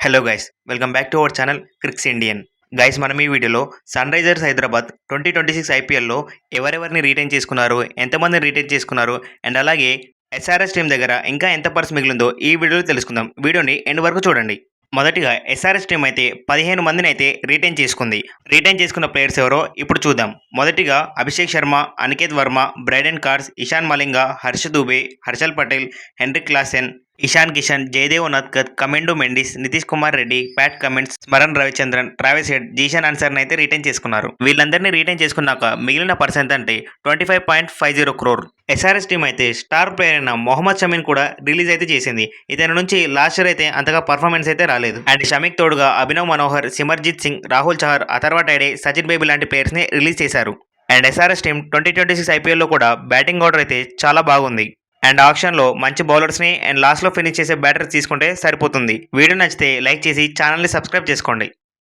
Hello guys welcome back to our channel Cricks Indian guys మనం ఈ వీడియోలో Sunrisers Hyderabad twenty twenty six ఐపీఎల్లో ఎవరెవరిని రీటైన్ చేసుకున్నారు ఎంతమందిని రీటైన్ చేసుకున్నారు అండ్ అలాగే ఎస్ఆర్ఎస్ టీం దగ్గర ఇంకా ఎంత పర్స్ మిగిలిందో ఈ వీడియోలో తెలుసుకుందాం. వీడియోని ఎండ్ వరకు చూడండి. మొదటిగా ఎస్ఆర్ఎస్ టీం అయితే పదిహేను మందిని అయితే రీటైన్ చేసుకుంది. రీటైన్ చేసుకున్న ప్లేయర్స్ ఎవరో ఇప్పుడు చూద్దాం. మొదటిగా Abhishek Sharma Aniket Varma Brydon Carse Ishan Malinga Harsh Dubey Harshal Patel Heinrich Klaasen Ishan Kishan Jaydev Unadkat Kamindu Mendis Nitish Kumar Reddy Pat Cummins Smaran Ravichandran Travis Head Zeeshan అన్సర్ని అయితే retain చేసుకున్నారు. వీళ్ళందరినీ retain చేసుకున్నాక మిగిలిన percent అంటే twenty five point five zero crore SRS team అయితే star player అయిన మొహమ్మద్ షమీన్ కూడా release అయితే చేసింది. ఇతని నుంచి లాస్ట్ ఇయర్ అయితే అంతగా పర్ఫార్మెన్స్ అయితే రాలేదు. అండ్ షమీక్ తోడుగా అభినవ్ మనోహర్ సిమర్జిత్ సింగ్ రాహుల్ చహర్ అథర్వా టైడే సచిన్ బేబీ లాంటి ప్లేయర్స్ని రిలీజ్ చేశారు. And SRS team twenty twenty six ఐపీఎల్లో కూడా బ్యాటింగ్ ఆర్డర్ అయితే చాలా బాగుంది. అండ్ ఆప్షన్లో మంచి బౌలర్స్ని అండ్ లాస్ట్లో ఫినిష్ చేసే బ్యాటర్స్ తీసుకుంటే సరిపోతుంది. వీడియో నచ్చితే లైక్ చేసి ఛానల్ని సబ్స్క్రైబ్ చేసుకోండి.